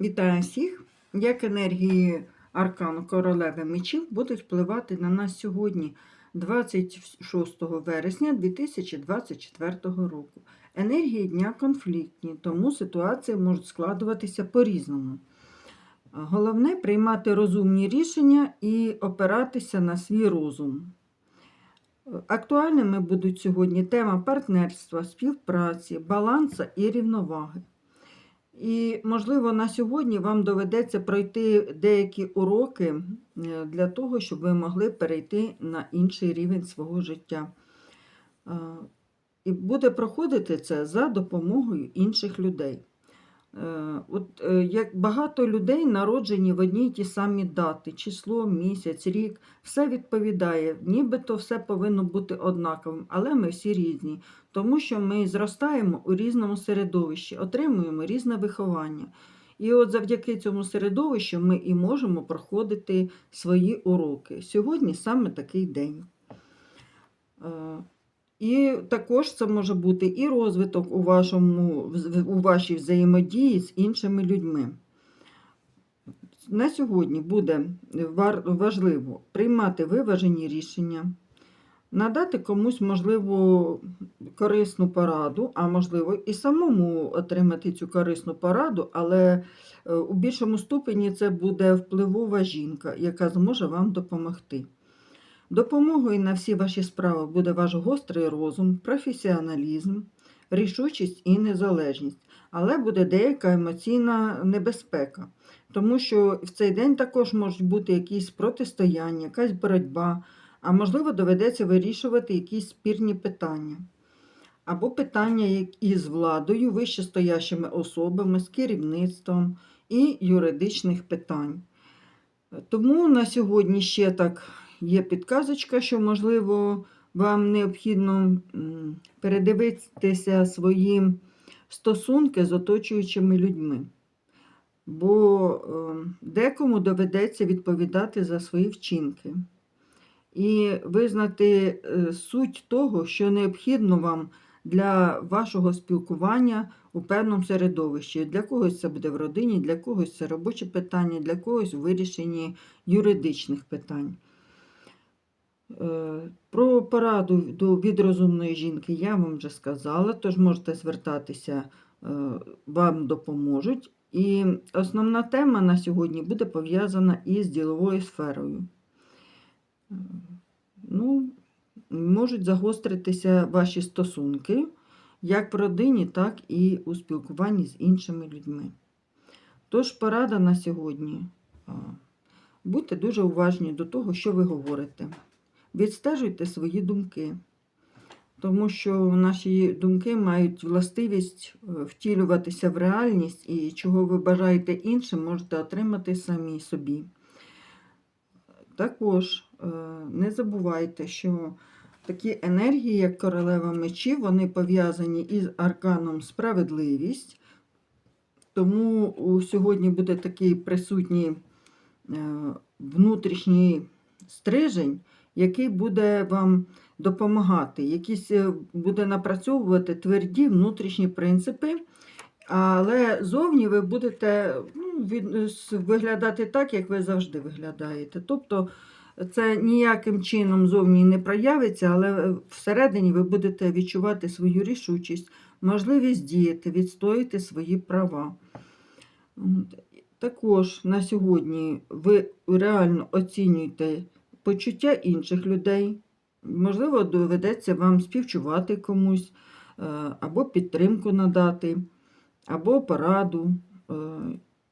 Вітаю всіх! Як енергії аркану королеви мечів будуть впливати на нас сьогодні, 26 вересня 2024 року. Енергії дня конфліктні, тому ситуації можуть складуватися по-різному. Головне приймати розумні рішення і опиратися на свій розум. Актуальними будуть сьогодні тема партнерства, співпраці, балансу і рівноваги. І, можливо, на сьогодні вам доведеться пройти деякі уроки е, для того, щоб ви могли перейти на інший рівень свого життя. Е, І буде проходити це за допомогою інших людей. Е, От е, як багато людей народжені в одній ті самі дати, число, місяць, рік, все відповідає, нібито все повинно бути однаковим, але ми всі різні, тому що ми зростаємо у різному середовищі, отримуємо різне виховання. І от завдяки цьому середовищу ми і можемо проходити свої уроки. Сьогодні саме такий день. І також це може бути і розвиток у, вашому, у вашій взаємодії з іншими людьми. На сьогодні буде важливо приймати виважені рішення, надати комусь, можливо, корисну пораду, а можливо, і самому отримати цю корисну пораду, але е, у більшому ступені це буде впливова жінка, яка зможе вам допомогти. Допомогою на всі ваші справи буде ваш гострий розум, професіоналізм, рішучість і незалежність, але буде деяка емоційна небезпека, тому що в цей день також можуть бути якісь протистояння, якась боротьба, а можливо, доведеться вирішувати якісь спірні питання. Або питання із владою, вищестоящими особами, з керівництвом і юридичних питань. Тому на сьогодні ще так є підказочка, що, можливо, вам необхідно передивитися свої стосунки з оточуючими людьми. Бо е, декому доведеться відповідати за свої вчинки і визнати е, суть того, що необхідно вам для вашого спілкування у певному середовищі. Для когось це буде в родині, для когось це робочі питання, для когось у вирішенні юридичних питань. Е, Про пораду від розумної жінки я вам вже сказала, тож можете звертатися, е, вам допоможуть. І основна тема на сьогодні буде пов'язана із діловою сферою. Е, Ну, можуть загостритися ваші стосунки як в родині, так і у спілкуванні з іншими людьми. Тож порада на сьогодні. Будьте дуже уважні до того, що ви говорите. Відстежуйте свої думки, тому що наші думки мають властивість е, втілюватися в реальність, і чого ви бажаєте іншим, можете отримати самі собі. Також е, не забувайте, що такі енергії, як королева мечів, вони пов'язані із арканом справедливість. Тому сьогодні буде такий присутній е, внутрішній стрижень, який буде вам допомагати, якийсь е, буде напрацьовувати тверді внутрішні принципи, але зовні ви будете ну, від- виглядати так, як ви завжди виглядаєте. Тобто це ніяким чином зовні не проявиться, але е, всередині ви будете відчувати свою рішучість, можливість діяти, відстояти свої права. Також на сьогодні ви реально оцінюєте почуття інших людей. Можливо, доведеться вам співчувати комусь, е, або підтримку надати, або пораду. Е,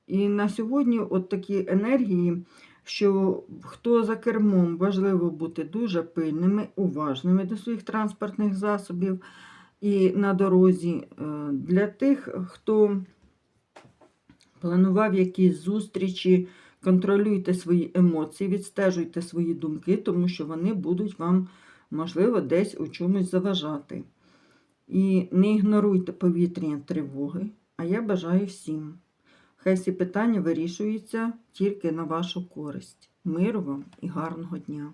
І на сьогодні от такі енергії, що хто за кермом важливо бути дуже пильними, уважними до своїх транспортних засобів і на дорозі. Е, Для тих, хто планував якісь зустрічі, контролюйте свої емоції, відстежуйте свої думки, тому що вони будуть вам, можливо, десь у чомусь заважати. І не ігноруйте повітряні тривоги, а я бажаю всім. Хай всі питання вирішуються тільки на вашу користь. Миру вам і гарного дня!